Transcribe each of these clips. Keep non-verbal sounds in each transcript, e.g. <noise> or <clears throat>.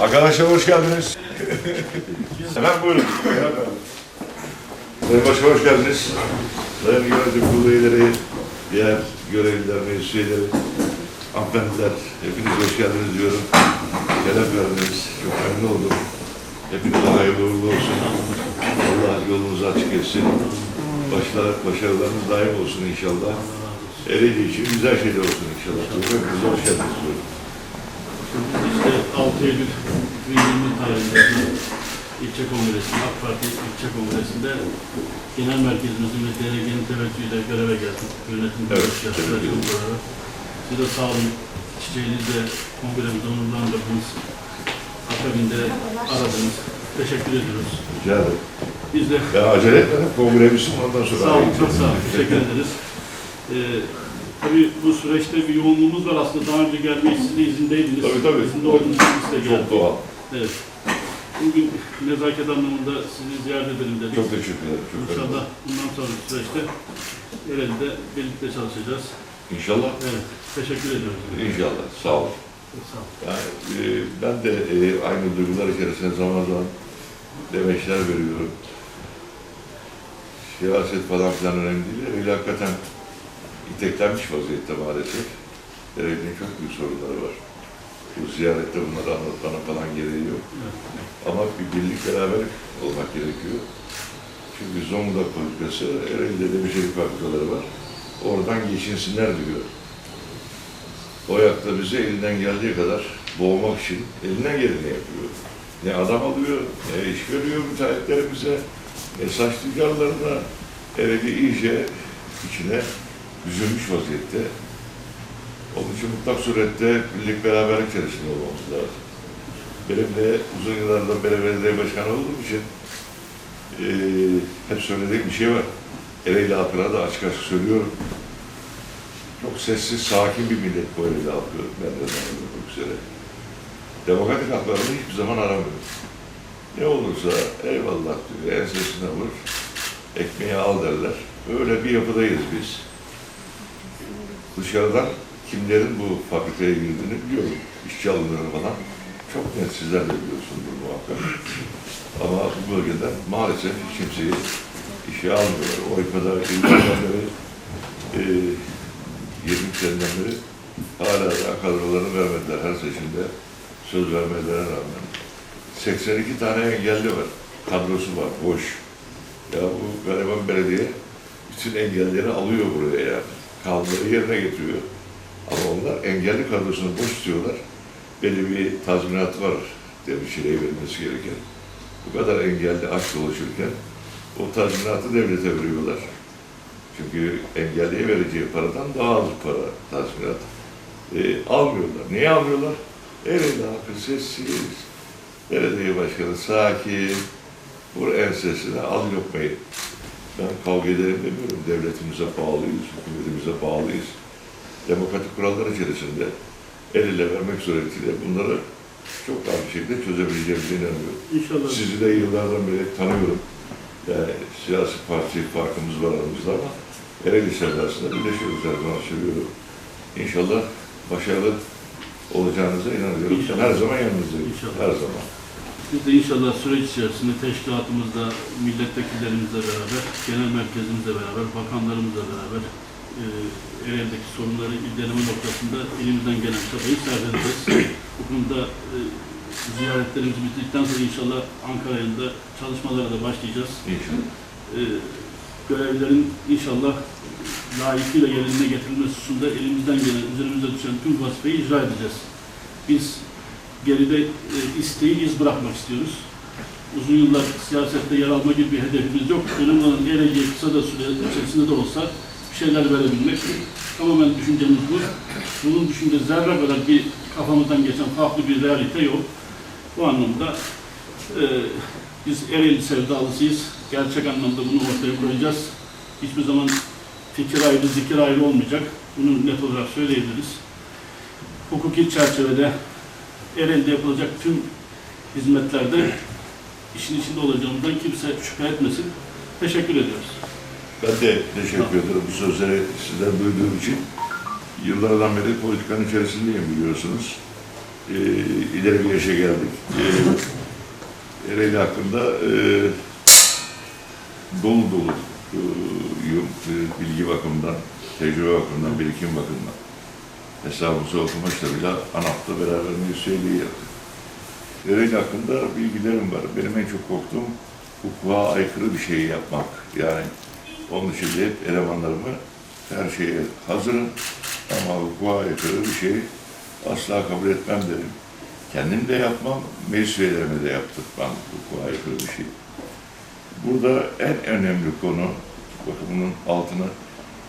Arkadaşlar hoş geldiniz. Hemen buyurun. Sayın Başkan hoş geldiniz. Sayın Yönetim Kurulu üyeleri, diğer görevliler, meclis üyeleri, hanımefendiler, hepiniz hoş geldiniz diyorum. Şeref verdiniz. Çok memnun oldum. Hepinize hayırlı uğurlu olsun. Allah yolunuzu açık etsin. Başlar, başarılarınız daim olsun inşallah. Ereğli için güzel şeyler olsun inşallah. Hepinize hoş geldiniz diyorum. İşte 6 Eylül 2020 tarihinde ilçe kongresinde, AK Parti ilçe kongresinde genel merkezimizin ve DRG'nin teveccühüyle göreve geldik. Yönetim Evet, teşekkür ederim. Siz de sağ olun. Çiçeğinizle kongremizi onurlandırdınız. Akabinde aradınız. Teşekkür ediyoruz. Rica ederim. Biz de Ya acele etmedim. Kongremisin ondan sonra. Sağ olun, çok sağ olun. Teşekkür ederiz. Ee, tabii bu süreçte bir yoğunluğumuz var aslında. Daha önce gelmeye siz de izindeydiniz. Tabii, tabii. İzinde olduğunuz için de geldik. Çok doğal. Evet. Bugün nezaket anlamında sizi ziyaret edelim dedik. Çok teşekkür ederim. Çok İnşallah bundan sonraki süreçte Eren'de birlikte çalışacağız. İnşallah. Evet, teşekkür ediyoruz. İnşallah. Sağ olun. Sağ olun. Yani, e, ben de e, aynı duygular içerisinde zaman zaman demeçler veriyorum. Siyaset falan filan önemli değil. Öyle hakikaten iteklenmiş vaziyette maalesef. Devletin çok büyük sorunları var. Bu ziyarette bunları anlatmana falan gereği yok. Ama bir birlik beraberlik olmak gerekiyor. Çünkü Zonguldak politikası, Ereğli'de de bir şey fabrikaları var. Oradan geçinsinler diyor. O yakta bizi elinden geldiği kadar boğmak için elinden geleni yapıyor. Ne adam alıyor, ne iş veriyor müteahhitlerimize, ne saç tüccarlarına. Ereğli iyice içine üzülmüş vaziyette. Onun için mutlak surette birlik beraberlik içerisinde olmamız lazım. Benim de uzun yıllardan beri belediye başkanı olduğum için eee hep söylediğim bir şey var. Ereğli halkına da açık açık söylüyorum. Çok sessiz, sakin bir millet bu Ereğli halkı. Ben de zannediyorum üzere. Demokratik haklarını hiçbir zaman aramıyor. Ne olursa eyvallah diyor, ensesine vur, ekmeği al derler. Öyle bir yapıdayız biz. Dışarıdan kimlerin bu fabrikaya girdiğini biliyorum. İşçi alımları falan. Çok net sizler de biliyorsunuz muhakkak. Ama bu bölgeden maalesef kimseyi işe almıyorlar. O kadar yıllardan beri, e, 20 seneden beri hala da kadrolarını vermediler her seçimde. Söz vermelerine rağmen. 82 tane engelli var. Kadrosu var, boş. Ya bu gariban belediye bütün engelleri alıyor buraya yani. Kanunları yerine getiriyor. Ama onlar engelli kadrosunu boş tutuyorlar. Belli bir tazminatı var demişireye verilmesi gereken. Bu kadar engelli aç dolaşırken o tazminatı devlete veriyorlar. Çünkü engelliye vereceği paradan daha az para tazminat. E, almıyorlar. Niye almıyorlar? Ereğli halkı sessiz. Belediye başkanı sakin. Vur ensesine al lokmayı. Ben kavga ederim demiyorum. Devletimize bağlıyız, hükümetimize bağlıyız. Demokratik kurallar içerisinde el ele vermek suretiyle bunları çok daha bir şekilde çözebileceğimize inanıyorum. İnşallah. Sizi de yıllardan beri tanıyorum. Yani siyasi parti farkımız var aramızda ama Ereğli sevdasında birleşiyoruz her zaman seviyorum. İnşallah başarılı olacağınıza inanıyorum. İnşallah. Her zaman yanınızdayım. İnşallah. Her zaman. Biz de inşallah süreç içerisinde teşkilatımızla, milletvekillerimizle beraber, genel merkezimizle beraber, bakanlarımızla beraber e, Ereğli'deki sorunları inceleme noktasında elimizden gelen çabayı sarf edeceğiz. Bu konuda e, ziyaretlerimiz bittikten sonra inşallah Ankara'ya da çalışmalara da başlayacağız. İnşallah. E, görevlerin inşallah layıkıyla yerine getirilmesi hususunda elimizden gelen, üzerimize düşen tüm vazifeyi icra edeceğiz. Biz geride e, isteği iz bırakmak istiyoruz. Uzun yıllar siyasette yer alma gibi bir hedefimiz yok. Önemli olan geleceği kısa da süre içerisinde de olsa bir şeyler verebilmek. Tamamen düşüncemiz bu. Bunun dışında zerre kadar bir kafamızdan geçen farklı bir realite yok. Bu anlamda e, biz Ereğli sevdalısıyız. Gerçek anlamda bunu ortaya koyacağız. Hiçbir zaman fikir ayrı, zikir ayrı olmayacak. Bunu net olarak söyleyebiliriz. Hukuki çerçevede Ereğli'de yapılacak tüm hizmetlerde işin içinde olacağımızdan kimse şüphe etmesin. Teşekkür ediyoruz. Ben de teşekkür ederim bu sözleri sizden duyduğum için. Yıllardan beri politikanın içerisindeyim biliyorsunuz. e, ileri bir yaşa geldik. E, Ereğli hakkında e, dolu dolu e, e, bilgi bakımından, tecrübe bakımından, birikim bakımından hesabımızı okumışla bile ANAP'ta beraber müseyliği yaptık. Ereğli hakkında bilgilerim var. Benim en çok korktuğum hukuka aykırı bir şey yapmak. Yani onun için de hep elemanlarımı her şeye hazırım ama hukuka aykırı bir şey asla kabul etmem derim. Kendim de yapmam, meclis üyelerime de yaptırmam hukuka aykırı bir şey. Burada en önemli konu, bakın bunun altını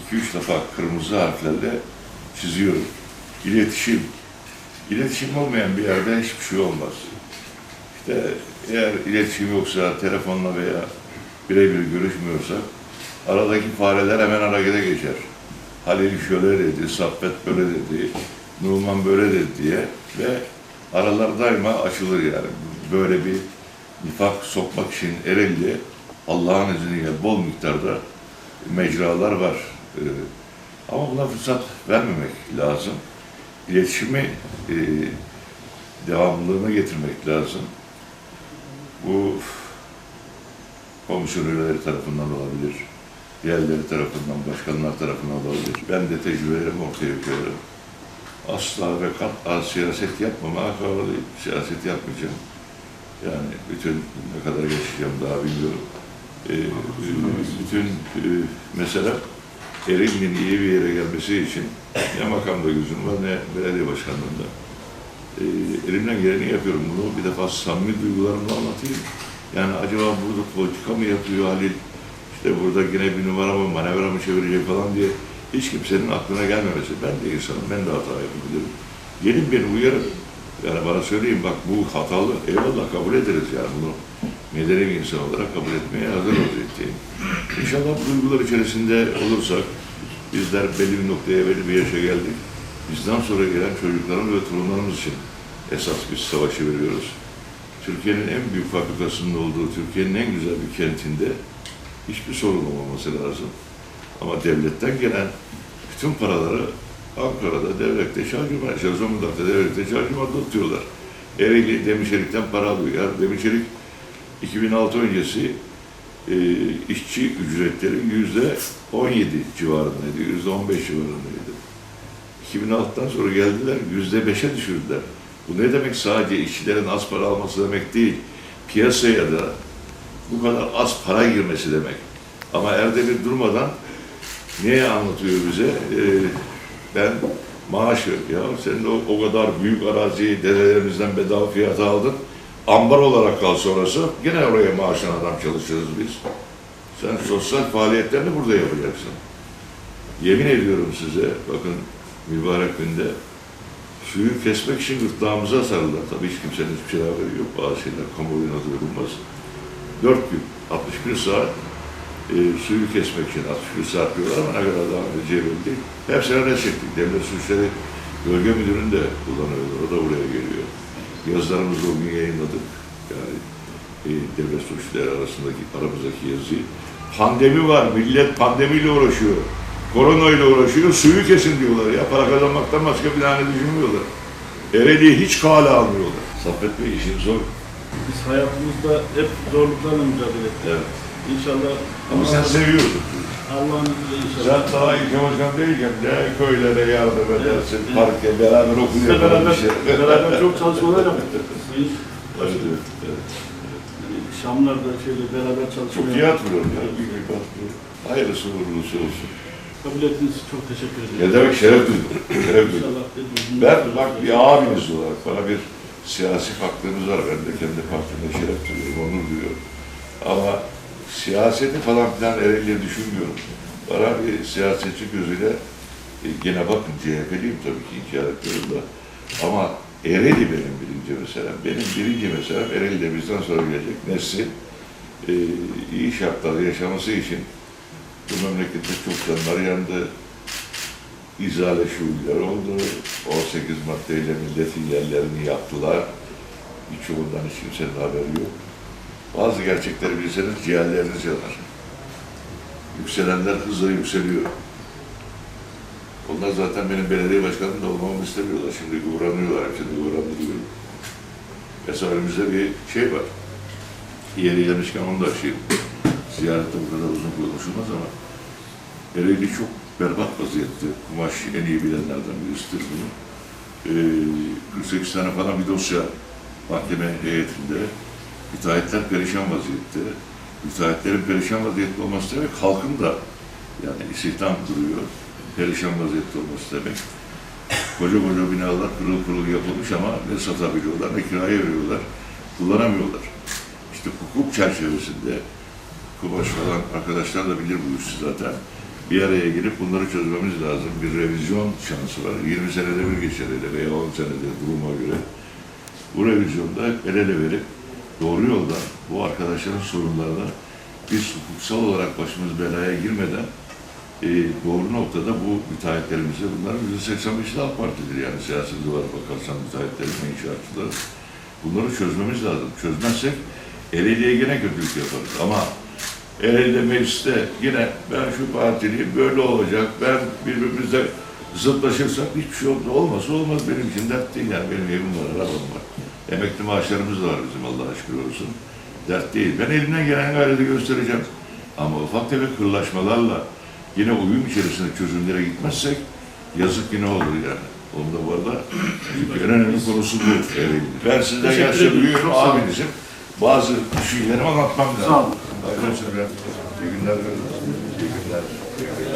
iki üç defa kırmızı harflerle çiziyorum. İletişim. İletişim olmayan bir yerde hiçbir şey olmaz. İşte eğer iletişim yoksa, telefonla veya birebir görüşmüyorsak, aradaki fareler hemen harekete geçer. Halil şöyle dedi, Saffet böyle dedi, Numan böyle dedi diye ve aralar daima açılır yani. Böyle bir nifak sokmak için Ereğli'de Allah'ın izniyle bol miktarda mecralar var. Ama buna fırsat vermemek lazım. İletişimi e, devamlılığına getirmek lazım. Bu komisyon üyeleri tarafından olabilir, diğerleri tarafından, başkanlar tarafından olabilir. Ben de tecrübelerimi ortaya koyarım. Asla ve kat'a siyaset yapmamaya kararlıyım. Siyaset yapmayacağım. Yani bütün ne kadar yaşayacağım daha bilmiyorum. Ee, bütün e, mesela Ereğli'nin iyi bir yere gelmesi için ne makamda gözüm var ne belediye başkanlığında. Ee, elimden geleni yapıyorum bunu. Bir defa samimi duygularımla anlatayım. Yani acaba burada politika mı yapıyor Halil? İşte burada yine bir numara mı, manevra mı çevirecek falan diye hiç kimsenin aklına gelmemesi. Ben de insanım, ben de hata yapabilirim. Gelin beni uyarın. Yani bana söyleyin bak bu hatalı, eyvallah kabul ederiz yani bunu medeni bir insan olarak kabul etmeye hazır vaziyetteyim. İnşallah bu duygular içerisinde olursak, bizler belli bir noktaya, belli bir yaşa geldik. Bizden sonra gelen çocuklarımız ve torunlarımız için esas biz savaşı veriyoruz. Türkiye'nin en büyük fabrikasının olduğu, Türkiye'nin en güzel bir kentinde hiçbir sorun olmaması lazım. Ama devletten gelen bütün paraları Ankara'da devlette şarjıma, şey, Zonguldak'ta devlette şarjıma tutuyorlar. Ereğli Demirçelik'ten para alıyor. Demirçelik 2006 öncesi e, işçi ücretleri yüzde 17 civarındaydı, yüzde 15 civarındaydı. 2006'dan sonra geldiler, yüzde 5'e düşürdüler. Bu ne demek sadece işçilerin az para alması demek değil. Piyasaya da bu kadar az para girmesi demek. Ama Erdemir durmadan niye anlatıyor bize? Ee, ben maaş yok ya. Sen de o, o kadar büyük araziyi dedelerimizden bedava fiyata aldın. Ambar olarak kal sonrası gene oraya maaşın adam çalışırız biz. Sen sosyal faaliyetlerini burada yapacaksın. Yemin ediyorum size, bakın mübarek günde suyu kesmek için gırtlağımıza sarılır. Tabii hiç kimsenin hiçbir şey haberi yok. Bazı şeyler kamuoyuna duyurulmaz. Dört gün, 61 saat e, suyu kesmek için 61 saat diyorlar ama ne kadar daha önce belli değil. Hepsine ne çektik? Devlet Suçları Bölge Müdürü'nü de kullanıyorlar. O da buraya geliyor. Yazılarımızı o gün yayınladık. Yani e, devlet suçları arasındaki aramızdaki yazıyı. Pandemi var. Millet pandemiyle uğraşıyor. Korona ile uğraşıyor. Suyu kesin diyorlar ya. Para kazanmaktan başka bir tane düşünmüyorlar. Ereğli'yi hiç kale almıyorlar. Saffet Bey işin zor. Biz hayatımızda hep zorluklarla mücadele ettik. Evet. İnşallah Ama sen seviyordun. Allah'ın izniyle inşallah. Sen daha ilçe başkan değilken ne köylere yardım edersin, Evet. parke beraber okul Sizle beraber, şey. <laughs> beraber çok çalışmalar yaptık. Sayın Evet, evet, evet. Şamlar'da şöyle beraber Çok çalışmalar iyi hatırlıyorum ya. Bir hatırlıyorum. Hayırlısı uğurlusu olsun. Kabul ettiğiniz için çok teşekkür ederim. Ne demek şeref duydum. Şeref duydum. Ben bak bir abiniz olarak bana bir siyasi faktörünüz var. Ben de kendi partimde şeref duyuyorum, onur duyuyorum. Ama siyaseti falan filan Ereğli'ye düşünmüyorum. Bana bir siyasetçi gözüyle e, gene bakın CHP'liyim tabii ki inkar etmiyorum da. Ama Ereğli benim birinci meselem. Benim birinci meselem Ereğli'de bizden sonra gelecek neslin e, iyi şartlarda yaşaması için bu memlekette çok canlar yandı. İzale şuurlar oldu. 18 maddeyle milletin yerlerini yaktılar. Birçoğundan hiç kimsenin haberi yok. Bazı gerçekleri bilseniz ciğerleriniz yanar. Yükselenler hızla yükseliyor. Onlar zaten benim belediye başkanım da olmamı istemiyorlar. Şimdi uğranıyorlar, hepsini uğrandırıyorum. Mesela önümüzde bir şey var. Yeri gelmişken onu da açayım. Ziyarette bu kadar uzun konuşulmaz ama Ereğli çok berbat vaziyette. Kumaş en iyi bilenlerden birisidir bunu. Ee, 48 tane falan bir dosya mahkeme heyetinde. Müteahhitler perişan vaziyette. Müteahhitlerin perişan vaziyette olması demek halkın da yani istihdam duruyor. Perişan vaziyette olması demek. Koca koca binalar pırıl pırıl yapılmış ama ne satabiliyorlar ne kiraya veriyorlar. Kullanamıyorlar. İşte hukuk çerçevesinde Kubaş falan arkadaşlar da bilir bu işi zaten. Bir araya gelip bunları çözmemiz lazım. Bir revizyon şansı var. 20 senede bir geçer hele veya 10 senede duruma göre. Bu revizyonda el ele verip doğru yolda bu arkadaşların sorunlarına biz hukuksal olarak başımız belaya girmeden e, doğru noktada bu müteahhitlerimize bunların %85'i de AK Parti'dir yani siyasi olarak bakarsan müteahhitlerin inşaatçıları. Bunları çözmemiz lazım. Çözmezsek el eleye gene kötülük yaparız ama el ele mecliste yine ben şu partiliyim böyle olacak ben birbirimizle zıtlaşırsak hiçbir şey olmaz. Olmaz benim için dert değil yani benim evim var, arabam var. Emekli maaşlarımız var bizim Allah'a şükür olsun. Dert değil. Ben elimden gelen gayreti göstereceğim. Ama ufak tefek kırlaşmalarla yine uyum içerisinde çözümlere gitmezsek yazık yine olur yani. Onu da bu arada <clears throat> en önemli konusu bu. Ben sizden sağ olun. abinizim. Bazı düşüncelerimi anlatmam lazım. Sağ olun. Arkadaşlar, iyi günler. İyi günler. İyi günler.